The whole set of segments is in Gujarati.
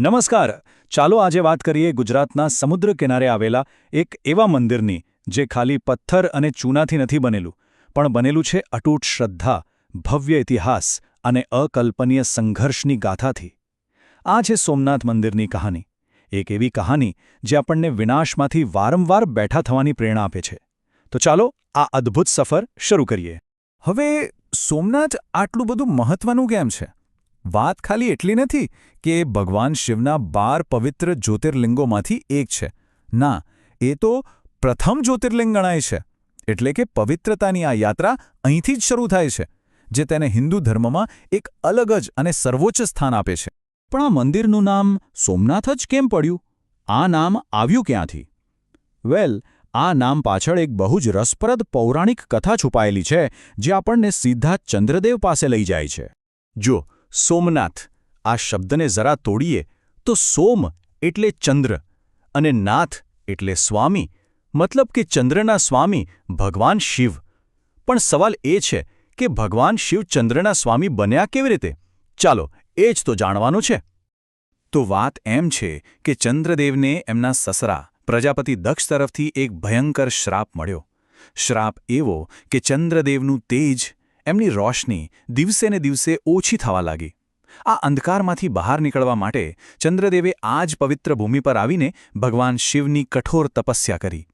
નમસ્કાર. ચાલો આજે વાત કરીએ ગુજરાતના સમુદ્ર કિનારે આવેલા એક એવા મંદિરની, જે ખાલી પથ્થર અને ચૂનાથી નથી બનેલું, પણ બનેલું છે અટૂટ શ્રદ્ધા, ભવ્ય ઇતિહાસ અને અકલ્પનીય સંઘર્ષની ગાથાથી. આ છે સોમનાથ મંદિરની કહાની. એક એવી કહાની જે આપણને વિનાશમાંથી વારંવાર બેઠા થવાની પ્રેરણા આપે છે. તો ચાલો આ અદ્ભુત સફર શરૂ કરીએ. હવે, સોમનાથ આટલું બધું મહત્વનું કેમ છે? વાત ખાલી એટલી નથી કે ભગવાન શિવના બાર પવિત્ર જ્યોતિર્લિંગોમાંથી એક છે. ના, એ તો પ્રથમ જ્યોતિર્લિંગ ગણાય છે. એટલે કે પવિત્રતાની આ યાત્રા અહીંથી જ શરૂ થાય છે, જે તેને હિન્દુ ધર્મમાં એક અલગ જ અને સર્વોચ્ચ સ્થાન આપે છે. પણ આ મંદિરનું નામ સોમનાથ જ કેમ પડ્યું? આ નામ આવ્યું ક્યાંથી? વેલ, આ નામ પાછળ એક બહુ જ રસપ્રદ પૌરાણિક કથા છુપાયેલી છે, જે આપણને સીધા ચંદ્રદેવ પાસે લઈ જાય છે. જો સોમનાથ. આ શબ્દને જરા તોડીએ તો સોમ એટલે ચંદ્ર અને નાથ એટલે સ્વામી. મતલબ કે ચંદ્રના સ્વામી ભગવાન શિવ. પણ સવાલ એ છે કે ભગવાન શિવ ચંદ્રના સ્વામી બન્યા કેવી રીતે? ચાલો, એ જ તો જાણવાનું છે. તો વાત એમ છે કે ચંદ્રદેવને એમના સસરા, પ્રજાપતિ દક્ષ તરફથી એક ભયંકર શ્રાપ મળ્યો. શ્રાપ એવો કે ચંદ્રદેવનું તેજ એમની રોશની દિવસે ને દિવસે ઓછી થવા લાગી. આ અંધકારમાંથી બહાર નીકળવા માટે ચંદ્રદેવે આ જ પવિત્ર ભૂમિ પર આવીને ભગવાન શિવની કઠોર તપસ્યા કરી.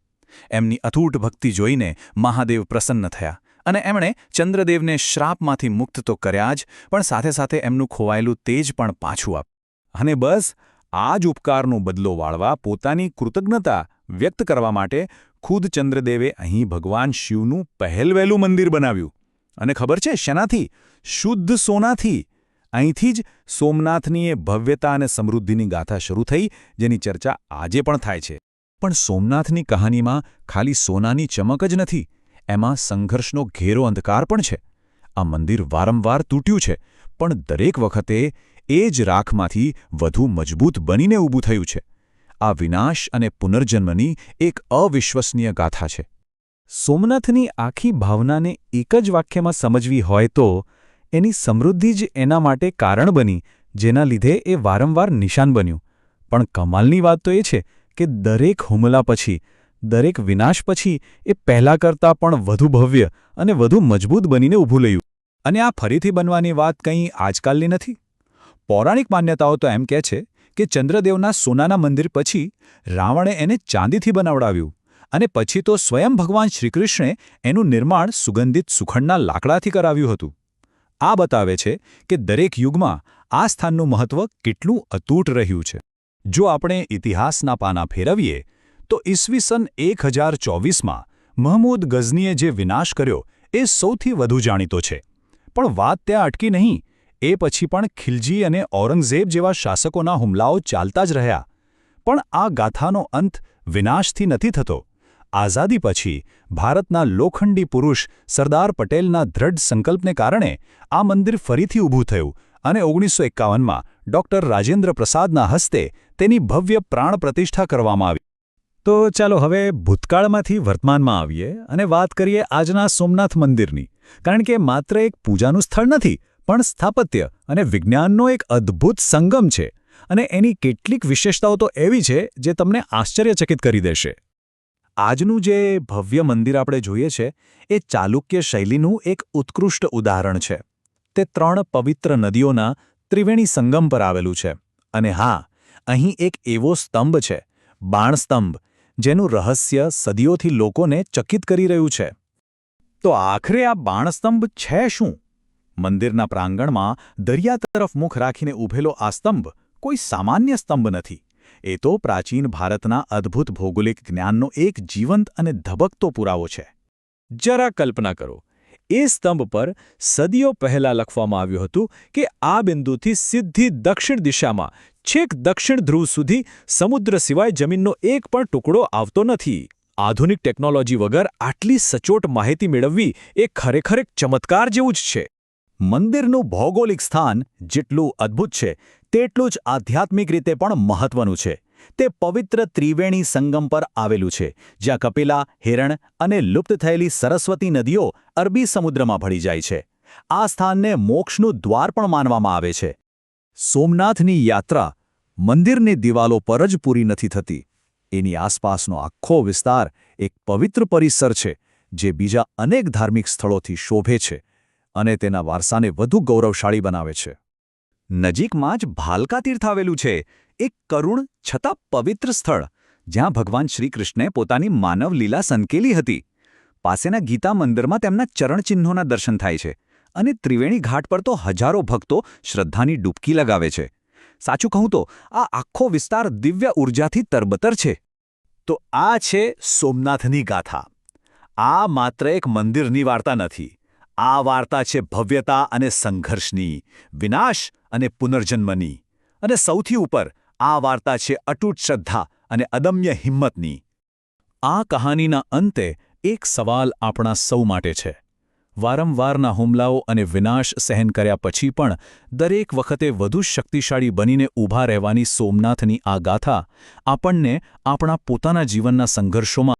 એમની અતૂટ ભક્તિ જોઈને મહાદેવ પ્રસન્ન થયા અને એમણે ચંદ્રદેવને શ્રાપમાંથી મુક્ત તો કર્યા જ, પણ સાથે સાથે એમનું ખોવાયેલું તેજ પણ પાછું આપ, અને બસ, આ જ ઉપકારનો બદલો વાળવા પોતાની કૃતજ્ઞતા વ્યક્ત કરવા માટે ખુદ ચંદ્રદેવે અહીં ભગવાન શિવનું પહેલવહેલું મંદિર બનાવ્યું. અને ખબર છે શેનાથી? શુદ્ધ સોનાથી. અહીંથી જ સોમનાથની એ ભવ્યતા અને સમૃદ્ધિની ગાથા શરૂ થઈ, જેની ચર્ચા આજે પણ થાય છે. પણ સોમનાથની કહાનીમાં ખાલી સોનાની ચમક જ નથી, એમાં સંઘર્ષનો ઘેરો અંધકાર પણ છે. આ મંદિર વારંવાર તૂટ્યું છે, પણ દરેક વખતે એ જ રાખમાંથી વધુ મજબૂત બનીને ઊભું થયું છે. આ વિનાશ અને પુનર્જન્મની એક અવિશ્વસનીય ગાથા છે. સોમનાથની આખી ભાવનાને એક જ વાક્યમાં સમજવી હોય તો એની સમૃદ્ધિ જ એના માટે કારણ બની, જેના લીધે એ વારંવાર નિશાન બન્યું. પણ કમાલની વાત તો એ છે કે દરેક હુમલા પછી, દરેક વિનાશ પછી એ પહેલાં કરતાં પણ વધુ ભવ્ય અને વધુ મજબૂત બનીને ઊભું લયું અને આ ફરીથી બનવાની વાત કંઈ આજકાલની નથી? પૌરાણિક માન્યતાઓ તો એમ કહે છે કે ચંદ્રદેવના સોનાના મંદિર પછી રાવણે એને ચાંદીથી બનાવડાવ્યું. અને પછી તો સ્વયં ભગવાન શ્રીકૃષ્ણે એનું નિર્માણ સુગંધિત સુખંડના લાકડાથી કરાવ્યું હતું. આ બતાવે છે કે દરેક યુગમાં આ સ્થાનનું મહત્વ કેટલું અતૂટ રહ્યું છે. જો આપણે ઇતિહાસના પાના ફેરવીએ, તો ઈસવીસન એક હજાર ચોવીસમાં મહમૂદ ગઝનીએ જે વિનાશ કર્યો એ સૌથી વધુ જાણીતો છે. પણ વાત ત્યાં અટકી નહીં, એ પછી પણ ખિલજી અને ઔરંગઝેબ જેવા શાસકોના હુમલાઓ ચાલતા જ રહ્યા. પણ આ ગાથાનો અંત વિનાશથી નથી થતો. આઝાદી પછી ભારતના લોખંડી પુરુષ સરદાર પટેલના દ્રઢ સંકલ્પને કારણે આ મંદિર ફરીથી ઊભું થયું અને ઓગણીસો એકાવનમાં ડૉક્ટર રાજેન્દ્ર પ્રસાદના હસ્તે તેની ભવ્ય પ્રાણ પ્રતિષ્ઠા કરવામાં આવી. તો ચાલો હવે ભૂતકાળમાંથી વર્તમાનમાં આવીએ અને વાત કરીએ આજના સોમનાથ મંદિરની. કારણ કે માત્ર એક પૂજાનું સ્થળ નથી, પણ સ્થાપત્ય અને વિજ્ઞાનનો એક અદ્ભુત સંગમ છે. અને એની કેટલીક વિશેષતાઓ તો એવી છે જે તમને આશ્ચર્યચકિત કરી દેશે. આજનું જે ભવ્ય મંદિર આપણે જોઈએ છે, એ ચાલુક્ય શૈલીનું એક ઉત્કૃષ્ટ ઉદાહરણ છે. તે ત્રણ પવિત્ર નદીઓના ત્રિવેણી સંગમ પર આવેલું છે. અને હા, અહીં એક એવો સ્તંભ છે બાણસ્તંભ જેનું રહસ્ય સદીઓથી લોકોને ચકિત કરી રહ્યું છે. તો આખરે આ બાણસ્તંભ છે શું? મંદિરના પ્રાંગણમાં દરિયા તરફ મુખ રાખીને ઊભેલો આ સ્તંભ કોઈ સામાન્ય સ્તંભ નથી. એ તો પ્રાચીન ભારતના અદ્ભુત ભૌગોલિક જ્ઞાનનો એક જીવંત અને ધબકતો પુરાવો છે. જરા કલ્પના કરો, એ સ્તંભ પર સદીઓ પહેલાં લખવામાં આવ્યું હતું કે આ બિંદુથી સીધી દક્ષિણ દિશામાં, છેક દક્ષિણ ધ્રુવ સુધી સમુદ્ર સિવાય જમીનનો એક પણ ટુકડો આવતો નથી. આધુનિક ટેકનોલોજી વગર આટલી સચોટ માહિતી મેળવવી એ ખરેખર એક ચમત્કાર જેવું જ છે. મંદિરનું ભૌગોલિક સ્થાન જેટલું અદ્ભુત છે તેટલું જ આધ્યાત્મિક રીતે પણ મહત્વનું છે. તે પવિત્ર ત્રિવેણી સંગમ પર આવેલું છે, જ્યાં કપિલા, હિરણ અને લુપ્ત થયેલી સરસ્વતી નદીઓ અરબી સમુદ્રમાં ભળી જાય છે. આ સ્થાનને મોક્ષનું દ્વાર પણ માનવામાં આવે છે. સોમનાથની યાત્રા મંદિરની દિવાલો પર જ પૂરી નથી થતી. એની આસપાસનો આખો વિસ્તાર એક પવિત્ર પરિસર છે, જે બીજા અનેક ધાર્મિક સ્થળોથી શોભે છે અને તેના વારસાને વધુ ગૌરવશાળી બનાવે છે. નજીકમાં જ ભાલકા તીર્થ આવેલું છે. એક કરુણ છતાં પવિત્ર સ્થળ, જ્યાં ભગવાન શ્રીકૃષ્ણે પોતાની માનવ લીલા સંકેલી હતી. પાસેના ગીતા મંદિરમાં તેમના ચરણચિહ્નોના દર્શન થાય છે અને ત્રિવેણી ઘાટ પર તો હજારો ભક્તો શ્રદ્ધાની ડૂબકી લગાવે છે. સાચું કહું તો, આ આખો વિસ્તાર દિવ્ય ઉર્જાથી તરબતર છે. તો આ છે સોમનાથની ગાથા. આ માત્ર એક મંદિરની વાર્તા નથી. આ વાર્તા છે ભવ્યતા અને સંઘર્ષની, વિનાશ અને પુનર્જન્મની. અને સૌથી ઉપર આ વાર્તા છે અટૂટ શ્રદ્ધા અને અદમ્ય હિંમતની. આ કહાનીના અંતે એક સવાલ આપણા સૌ માટે છે. વારંવારના હુમલાઓ અને વિનાશ સહન કર્યા પછી પણ દરેક વખતે વધુ શક્તિશાળી બનીને ઊભા રહેવાની સોમનાથની આ ગાથા આપણને આપણા પોતાના જીવનના સંઘર્ષોમાં